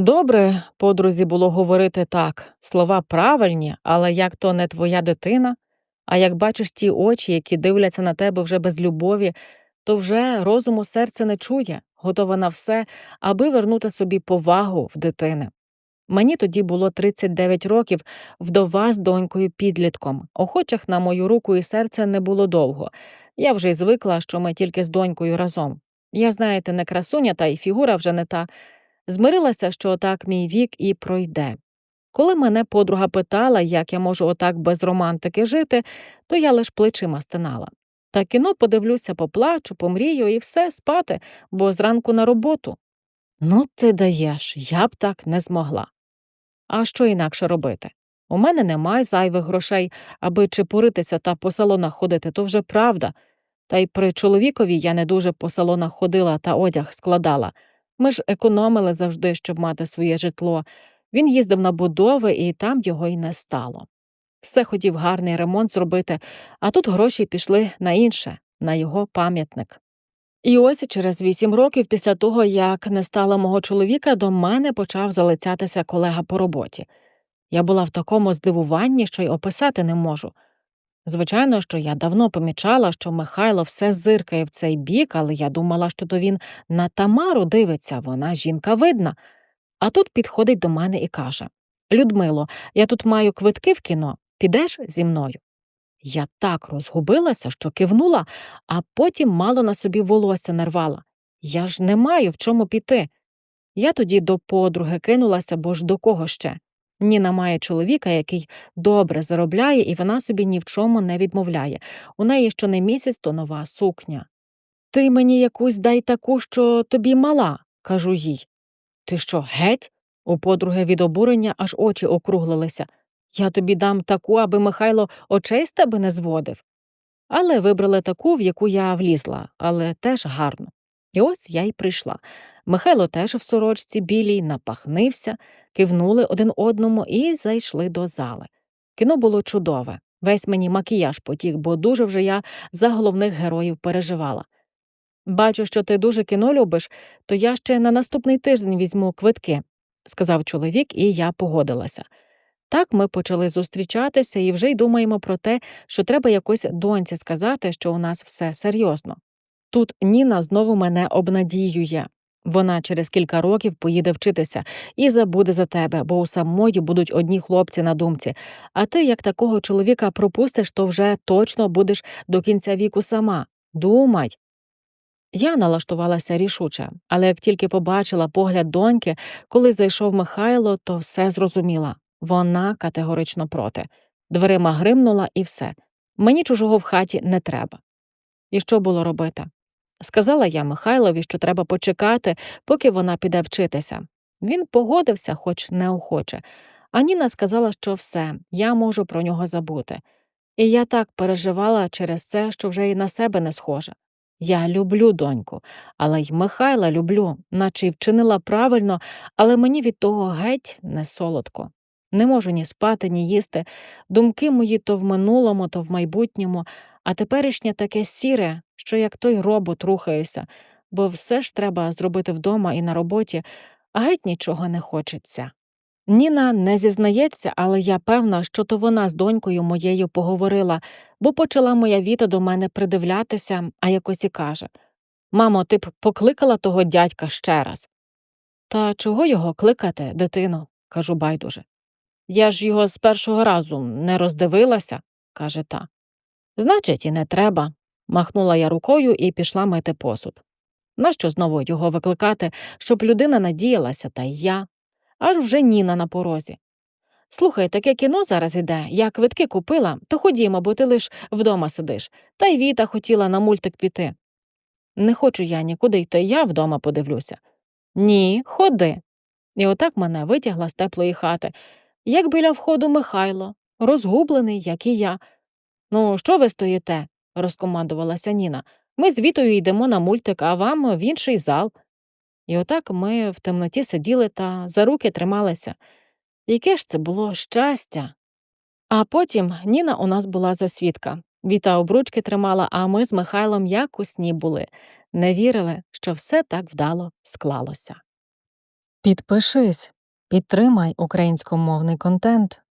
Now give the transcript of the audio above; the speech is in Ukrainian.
Добре, подрузі було говорити так, слова правильні, але як то не твоя дитина, а як бачиш ті очі, які дивляться на тебе вже без любові, то вже розуму серце не чує, готова на все, аби вернути собі повагу в дитини. Мені тоді було 39 років, вдова з донькою підлітком. Охочих на мою руку і серце не було довго. Я вже й звикла, що ми тільки з донькою разом. Я, знаєте, не красуня, та й фігура вже не та. Змирилася, що отак мій вік і пройде. Коли мене подруга питала, як я можу отак без романтики жити, то я лиш плечима стинала. Та кіно подивлюся, поплачу, помрію і все спати, бо зранку на роботу. Ну, ти даєш, я б так не змогла. А що інакше робити? У мене немає зайвих грошей, аби чепуритися та по салонах ходити, то вже правда. Та й при чоловікові я не дуже по салонах ходила та одяг складала. Ми ж економили завжди, щоб мати своє житло. Він їздив на будови, і там його й не стало. Все хотів гарний ремонт зробити, а тут гроші пішли на інше, на його пам'ятник. І ось через вісім років після того, як не стало мого чоловіка, до мене почав залицятися колега по роботі. Я була в такому здивуванні, що й описати не можу. Звичайно, що я давно помічала, що Михайло все зиркає в цей бік, але я думала, що то він на Тамару дивиться, вона жінка видна. А тут підходить до мене і каже Людмило, я тут маю квитки в кіно, підеш зі мною? Я так розгубилася, що кивнула, а потім мало на собі волосся нарвала. Я ж не маю в чому піти. Я тоді до подруги кинулася, бо ж до кого ще? Ніна має чоловіка, який добре заробляє, і вона собі ні в чому не відмовляє. У неї щонемісяць то нова сукня. Ти мені якусь дай таку, що тобі мала, кажу їй. Ти що, геть? У подруги від обурення аж очі округлилися. Я тобі дам таку, аби Михайло очей з тебе не зводив. Але вибрали таку, в яку я влізла, але теж гарно. І ось я й прийшла. Михайло теж в сорочці білій напахнився, кивнули один одному і зайшли до зали. Кіно було чудове. Весь мені макіяж потік, бо дуже вже я за головних героїв переживала. Бачу, що ти дуже кіно любиш, то я ще на наступний тиждень візьму квитки, сказав чоловік, і я погодилася. Так ми почали зустрічатися і вже й думаємо про те, що треба якось доньці сказати, що у нас все серйозно. Тут Ніна знову мене обнадіює. Вона через кілька років поїде вчитися і забуде за тебе, бо у самої будуть одні хлопці на думці. А ти, як такого чоловіка пропустиш, то вже точно будеш до кінця віку сама. Думай. Я налаштувалася рішуче, але як тільки побачила погляд доньки, коли зайшов Михайло, то все зрозуміла. Вона категорично проти. Дверима гримнула і все. Мені чужого в хаті не треба. І що було робити? Сказала я Михайлові, що треба почекати, поки вона піде вчитися. Він погодився, хоч неохоче, а Ніна сказала, що все, я можу про нього забути. І я так переживала через це, що вже й на себе не схожа. Я люблю доньку, але й Михайла люблю, наче й вчинила правильно, але мені від того геть не солодко. Не можу ні спати, ні їсти. Думки мої то в минулому, то в майбутньому, а теперішнє таке сіре, що як той робот рухаюся, бо все ж треба зробити вдома і на роботі, а геть нічого не хочеться. Ніна не зізнається, але я певна, що то вона з донькою моєю поговорила, бо почала моя віта до мене придивлятися, а якось і каже Мамо, ти б покликала того дядька ще раз. Та чого його кликати, дитино? кажу байдуже. Я ж його з першого разу не роздивилася, каже та. Значить, і не треба. махнула я рукою і пішла мити посуд. Нащо знову його викликати, щоб людина надіялася, та й я, аж вже Ніна на порозі. Слухай, таке кіно зараз іде, я квитки купила, то ходімо, бо ти лиш вдома сидиш, та й Віта хотіла на мультик піти. Не хочу я нікуди йти, я вдома подивлюся. Ні, ходи. І отак мене витягла з теплої хати, як біля входу Михайло, розгублений, як і я. Ну, що ви стоїте? розкомандувалася Ніна. Ми з Вітою йдемо на мультик, а вам в інший зал. І отак ми в темноті сиділи та за руки трималися. Яке ж це було щастя? А потім Ніна у нас була за свідка. Віта обручки тримала, а ми з Михайлом як у сні були, не вірили, що все так вдало склалося. Підпишись, підтримай українськомовний контент.